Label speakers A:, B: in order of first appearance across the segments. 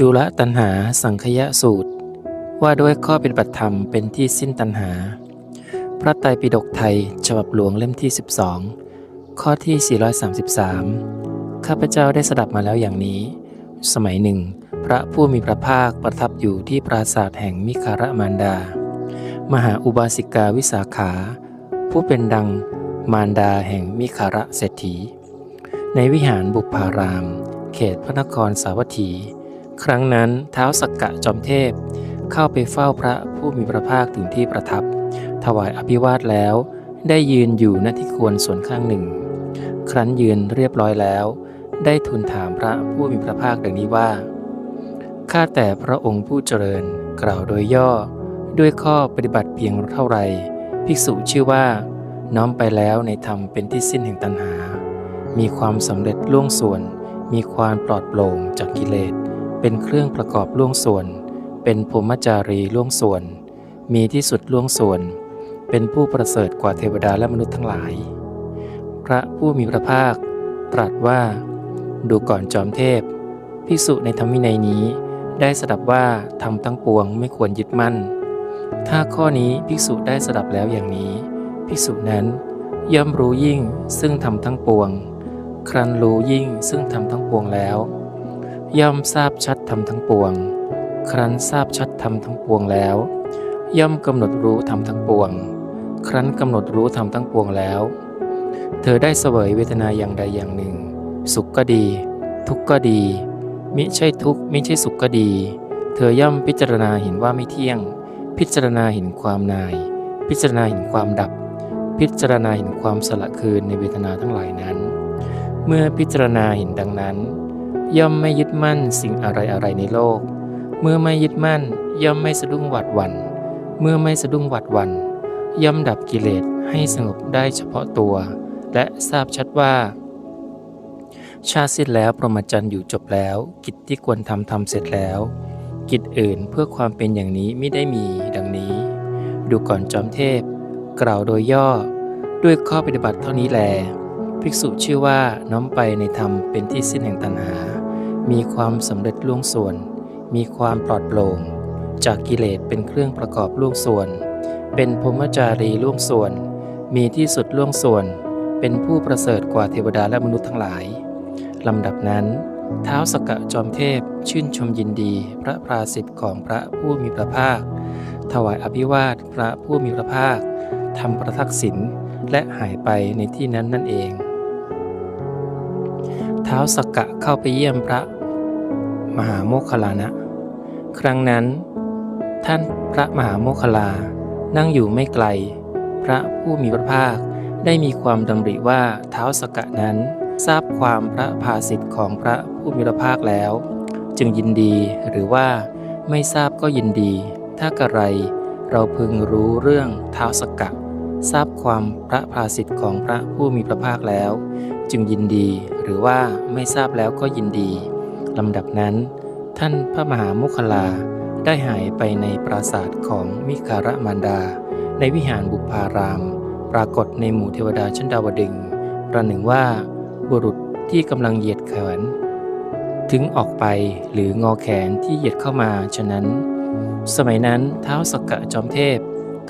A: จุลตันหาสังคยสูตร ว่าด้วยข้อเปฏิบัตธรรมเป็นที่สิ้นตันหา พระไตรปิฎกไทยฉบับหลวงเล่มที่ 12 ข้อที่ 433 ข้าพเจ้าได้สดับมาแล้วอย่างนี้ สมัยหนึ่ง พระผู้มีพระภาคประทับอยู่ที่ปราสาทแห่งมิคารมารดา มหาอุบาสิกาวิสาขา ผู้เป็นดังมารดาแห่งมิคาระเศรษฐี ในวิหารบุพาราม เขตพระนครสาวัตถี ครั้งนั้นเท้าวสักกะจอมเทพ เข้าไปเฝ้าพระผู้มีพระภาคถึงที่ประทับ ถวายอภิวาทแล้ว ได้ยืนอยู่ณที่ควรส่วนข้างหนึ่ง ครั้นยืนเรียบร้อยแล้ว ได้ทูลถามพระผู้มีพระภาคดังนี้ว่า ข้าแต่พระองค์ผู้เจริญกล่าวโดยย่อ ด้วยข้อปฏิบัติเพียงเท่าไรภิกษุชื่อว่า น้อมไปแล้วในธรรมเป็นที่สิ้นแห่งตัณหา มีความสำเร็จล่วงส่วน มีความปลอดโปร่งจากกิเลส เป็นเครื่องประกอบล่วงส่วน เป็นภูมิจารีล่วงส่วน มีที่สุดล่วงส่วน เป็นผู้ประเสริฐกว่าเทวดาและมนุษย์ทั้งหลาย พระผู้มีพระภาค ตรัสว่า ดูก่อนจอมเทพภิกษุในธรรมวินัยนี้ ได้สดับว่าทำทั้งปวงไม่ควรยึดมั่น ถ้าข้อนี้ภิกษุได้สดับแล้วอย่างนี้ภิกษุนั้นย่อมรู้ยิ่งซึ่งทำทั้งปวง ครั้นรู้ยิ่งซึ่งทำทั้งปวงแล้ว ย่อมทราบชัดทำทั้งปวง ครั้นทราบชัดทำทั้งปวงแล้ว ย่อมกำหนดรู้ทำทั้งปวง ครั้นกำหนดรู้ทำทั้งปวงแล้ว เธอได้เสวยเวทนาอย่างใดอย่างหนึ่ง สุขก็ดี ทุกข์ก็ดี มิใช่ทุกข์มิใช่สุขก็ดี เธอย่อมพิจารณาเห็นว่าไม่เที่ยง พิจารณาเห็นความนาย พิจารณาเห็นความดับ พิจารณาเห็นความสละคืนในเวทนาทั้งหลายนั้น เมื่อพิจารณาเห็นดังนั้น ย่อมไม่ยึดมั่นสิ่งอะไรอะไรในโลก เมื่อไม่ยึดมั่น ย่อมไม่สะดุ้งหวาดวัน เมื่อไม่สะดุ้งหวาดวัน ย่อมดับกิเลสให้สงบได้เฉพาะตัว และทราบชัดว่า ชาติสิ้นแล้วพรหมาจรรย์อยู่จบแล้ว กิจที่ควรทำทำเสร็จแล้ว กิจอื่นเพื่อความเป็นอย่างนี้ไม่ได้มีดังนี้ ดูก่อนจอมเทพ กล่าวโดยย่อ ด้วยข้อปฏิบัติเท่านี้แล ภิกษุชื่อว่าน้อมไปในธรรมเป็นที่สิ้นแห่งตัณหา มีความสำเร็จล่วงส่วน มีความปลอดโปร่ง จากกิเลสเป็นเครื่องประกอบล่วงส่วน เป็นพรหมจารีล่วงส่วน มีที่สุดล่วงส่วน เป็นผู้ประเสริฐกว่าเทวดาและมนุษย์ทั้งหลายลำดับนั้น เท้าสกกะจอมเทพชื่นชมยินดีพระปราสิทธิ์ของพระผู้มีพระภาค ถวายอภิวาทพระผู้มีพระภาคทำประทักษิณและหายไปในที่นั้นนั่นเอง เท้าสกกะเข้าไปเยี่ยมพระ มหาโมคคลานะ ครั้งนั้น ท่านพระมหาโมคคลานั่งอยู่ไม่ไกล พระผู้มีพระภาคได้มีความดำริว่าเท้าสกะนั้น ทราบความพระภาสิทธิ์ของพระผู้มีพระภาคแล้ว จึงยินดีหรือว่าไม่ทราบก็ยินดี ถ้ากระไรเราพึงรู้เรื่องเท้าสกกะทราบความพระภาสิทธิ์ของพระผู้มีพระภาคแล้ว จึงยินดีหรือว่าไม่ทราบแล้วก็ยินดี ลำดับนั้น ท่านพระมหามุคลาได้หายไปในปราสาทของมิคารมารดา ในวิหารบุพาราม ปรากฏในหมู่เทวดาชั้นดาวดึงส์ประหนึ่งว่า บุรุษที่กำลังเหยียดแขน ถึงออกไปหรืองอแขนที่เหยียดเข้ามาฉะนั้น สมัยนั้นเท้าสกกะจอมเทพ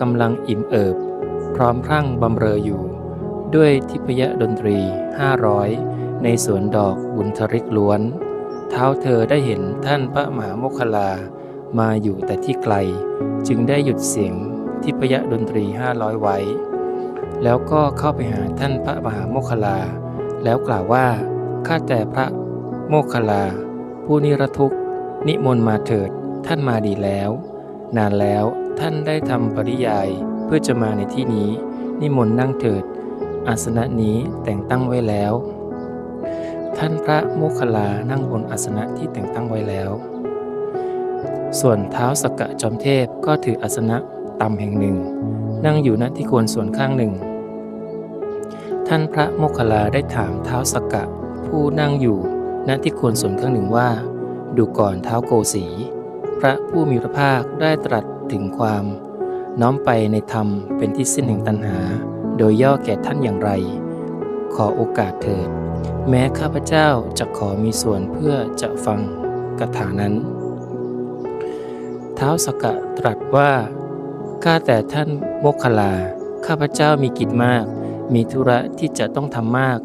A: กำลังอิ่มเอิบ พร้อมพรั่งบำเรออยู่ ด้วยทิพยดนตรี 500 ในสวนดอกบุญทริกล้วน เท้าเธอได้เห็นท่านพระมหาโมคคลามาอยู่แต่ที่ไกล จึงได้หยุดเสียงทิพยะดนตรี500ไว้ แล้วก็เข้าไปหาท่านพระมหาโมคคลา แล้วกล่าวว่าข้าแต่พระโมคคลา ผู้นิรทุกนิมนต์มาเถิดท่านมาดีแล้ว นานแล้วท่านได้ทำปริยายเพื่อจะมาในที่นี้ นิมนต์นั่งเถิด อาสนะนี้แต่งตั้งไว้แล้ว ท่านพระโมคคัลลานั่งบนอาสนะที่แต่งตั้งไว้แล้ว ส่วนเท้าสกกะจอมเทพก็ถืออาสนะต่ำแห่งหนึ่ง นั่งอยู่ณที่ควรส่วนข้างหนึ่ง ท่านพระโมคคัลลาได้ถามเท้าสกกะผู้นั่งอยู่ณที่ควรส่วนข้างหนึ่งว่า ดูก่อนเท้าโกสี พระผู้มีพระภาคได้ตรัสถึงความน้อมไปในธรรมเป็นที่สิ้นแห่งตัณหา โดยย่อแก่ท่านอย่างไร ขอโอกาสเถิด แม้ข้าพเจ้าจะขอมีส่วนเพื่อจะฟังคาถานั้นท้าวสกะตรัสว่าข้าแต่ท่านโมคคลา ข้าพเจ้ามีกิจมาก มีธุระที่จะต้องทำมาก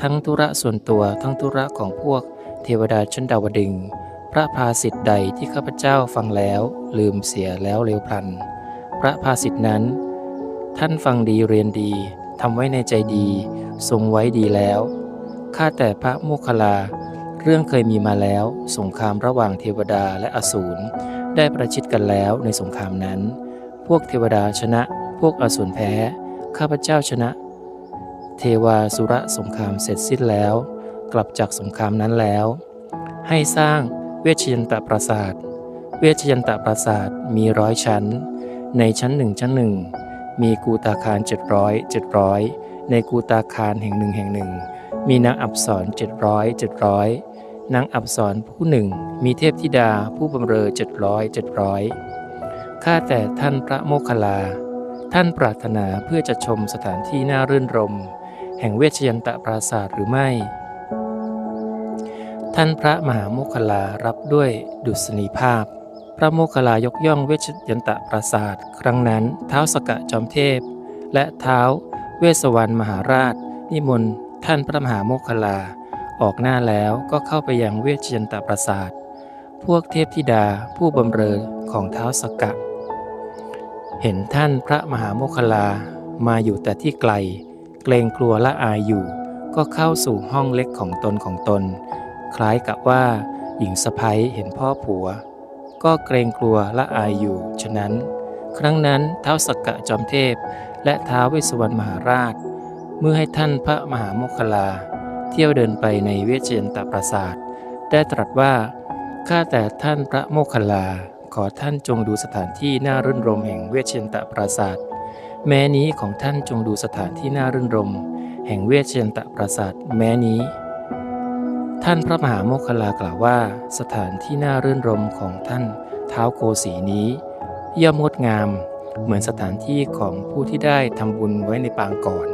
A: ทั้งธุระส่วนตัวทั้งธุระของพวกเทวดาชั้นดาวดึง พระภาสิทธิ์ใดที่ข้าพเจ้าฟังแล้วลืมเสียแล้วเร็วพลัน พระภาสิทธินั้น ท่านฟังดีเรียนดีทำไว้ในใจดี ทรงไว้ดีแล้ว ข้าแต่พระโมคคัลลา เรื่องเคยมีมาแล้ว สงครามระหว่างเทวดาและอสูรได้ประชิดกันแล้วในสงครามนั้น พวกเทวดาชนะ พวกอสูรแพ้ ข้าพเจ้าชนะ เทวาสุระสงครามเสร็จสิ้นแล้ว กลับจากสงครามนั้นแล้ว ให้สร้างเวชยันตปราสาท เวชยันตปราสาทมีร้อยชั้น ในชั้นหนึ่งชั้นหนึ่งมีกูตาคารเจ็ดร้อยเจ็ดร้อยในกูตาคารแห่งหนึ่งแห่งหนึ่ง มีนางอับสรเจ็ดร้อยเจ็ดร้อยนางอับสรผู้หนึ่ง มีเทพธิดาผู้บำเรอเจ็ดร้อยเจ็ดร้อยข้าแต่ท่านพระโมคคัลลา ท่านปรารถนาเพื่อจะชมสถานที่น่ารื่นรม แห่งเวชยันตปราสาทหรือไม่ ท่านพระมหาโมคคัลลารับด้วยดุษณีภาพ พระโมคคัลลายกย่องเวชยันตปราสาทครั้งนั้นเท้าสกะจอมเทพ และเท้าเวสสวรรณมหาราช นิมนต์ ท่านพระมหาโมคคลา ออกหน้าแล้วก็เข้าไปยังเวชยันตปราสาท พวกเทพธิดาผู้บำเรอของเท้าสกกะ เห็นท่านพระมหาโมคคลามาอยู่แต่ที่ไกล เกรงกลัวละอายอยู่ ก็เข้าสู่ห้องเล็กของตนของตน คล้ายกับว่า หญิงสะพ้ยเห็นพ่อผัว ก็เกรงกลัวละอายอยู่ ฉะนั้น ครั้งนั้นเท้าสักกะจอมเทพและท้าวเวสสวรรณมหาราช เมื่อให้ท่านพระมหาโมคคลา เที่ยวเดินไปในเวชยันตปราสาท ได้ตรัสว่า ข้าแต่ท่านพระโมคคลา ขอท่านจงดูสถานที่น่ารื่นรมแห่งเวชยันตปราสาท แม้นี้ของท่านจงดูสถานที่น่ารื่นรม แห่งเวชยันตปราสาท แม้นี้ ท่านพระมหาโมคคลากล่าวว่า สถานที่น่ารื่นรมของท่านเท้าโกสีนี้ ย่อมงดงาม เหมือนสถานที่ของผู้ที่ได้ทำบุญไว้ในปางก่อน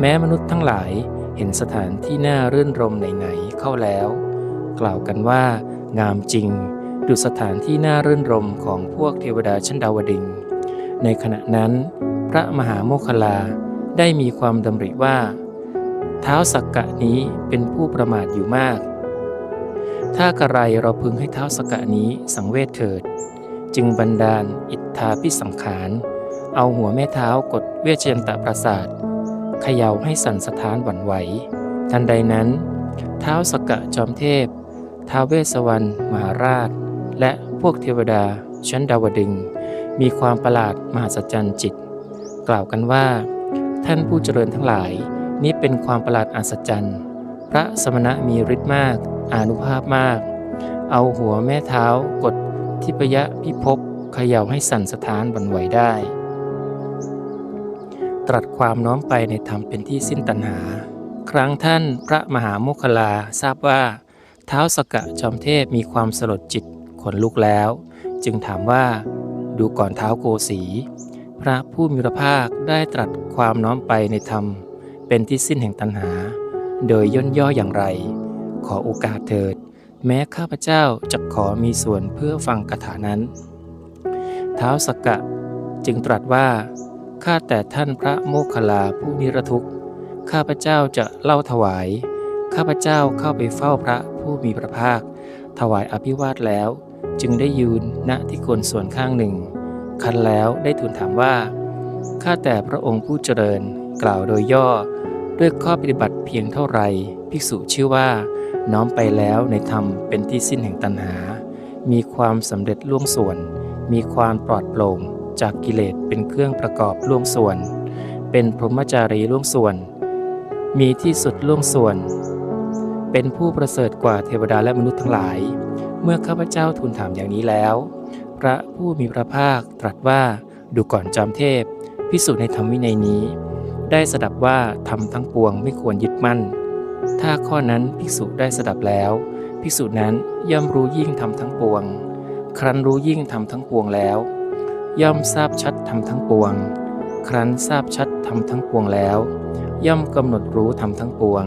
A: แม้มนุษย์ทั้งหลายเห็นสถานที่น่ารื่นรมไหนๆเข้าแล้ว กล่าวกันว่างามจริง ดุสถานที่น่ารื่นรมของพวกเทวดาชั้นดาวดึงในขณะนั้น พระมหาโมคลาได้มีความดำริว่า เท้าสักกะนี้เป็นผู้ประมาทอยู่มาก ถ้ากระไรเราพึงให้เท้าสักกะนี้สังเวชเถิด จึงบันดาลอิทธาพิสังขาร เอาหัวแม่เท้ากดเวชยันตะปราสาท เขย่าให้สั่นสะท้านหวั่นไหว ทันใดนั้น เท้าสกกะจอมเทพ ท้าเวสวรรณมหาราช และพวกเทวดาชั้นดาวดึง มีความประหลาดมหัศจรรย์จิต กล่าวกันว่า ท่านผู้เจริญทั้งหลาย นี้เป็นความประหลาดอัศจรรย์ พระสมณะมีฤทธิ์มาก อานุภาพมาก เอาหัวแม่เท้ากดทิพยะพิภพเขย่าให้สั่นสะท้านหวั่นไหวได้ ตรัสความน้อมไปในธรรมเป็นที่สิ้นตัณหา ครั้งท่านพระมหาโมคคลาทราบว่า เท้าสกะจอมเทพมีความสลดจิตขนลุกแล้ว จึงถามว่าดูก่อนเท้าโกสีพระผู้มีพระภาคได้ตรัสความน้อมไปในธรรม เป็นที่สิ้นแห่งตัณหา โดยย่นย่ออย่างไร ขอโอกาสเถิด แม้ข้าพเจ้าจะขอมีส่วนเพื่อฟังคาถานั้น เท้าสกกะจึงตรัสว่า ข้าแต่ท่านพระโมคคัลลาผู้นิรทุกข์ ข้าพเจ้าจะเล่าถวาย ข้าพเจ้าเข้าไปเฝ้าพระผู้มีพระภาค ถวายอภิวาทแล้ว จึงได้ยืนณที่โคนส่วนข้างหนึ่ง คันแล้วได้ทูลถามว่า ข้าแต่พระองค์ผู้เจริญ กล่าวโดยย่อ ด้วยข้อปฏิบัติเพียงเท่าไร ภิกษุชื่อว่า น้อมไปแล้วในธรรมเป็นที่สิ้นแห่งตัณหา มีความสำเร็จล่วงส่วน มีความปลอดโปร่ง จากกิเลสเป็นเครื่องประกอบล่วงส่วน เป็นพรหมจารีล่วงส่วน มีที่สุดล่วงส่วน เป็นผู้ประเสริฐกว่าเทวดาและมนุษย์ทั้งหลาย เมื่อข้าพเจ้าทูลถามอย่างนี้แล้ว พระผู้มีพระภาคตรัสว่าดูก่อนจอมเทพ พิสูจน์ในธรรมวินัยนี้ ได้สดับว่าทำทั้งปวงไม่ควรยึดมั่น ถ้าข้อนั้นภิกษุได้สดับแล้วภิกษุนั้นย่อมรู้ยิ่งทำทั้งปวง ครั้นรู้ยิ่งทำทั้งปวงแล้ว ย่อมทราบชัดทำทั้งปวง ครั้นทราบชัดทำทั้งปวงแล้ว ย่อมกำหนดรู้ทำทั้งปวง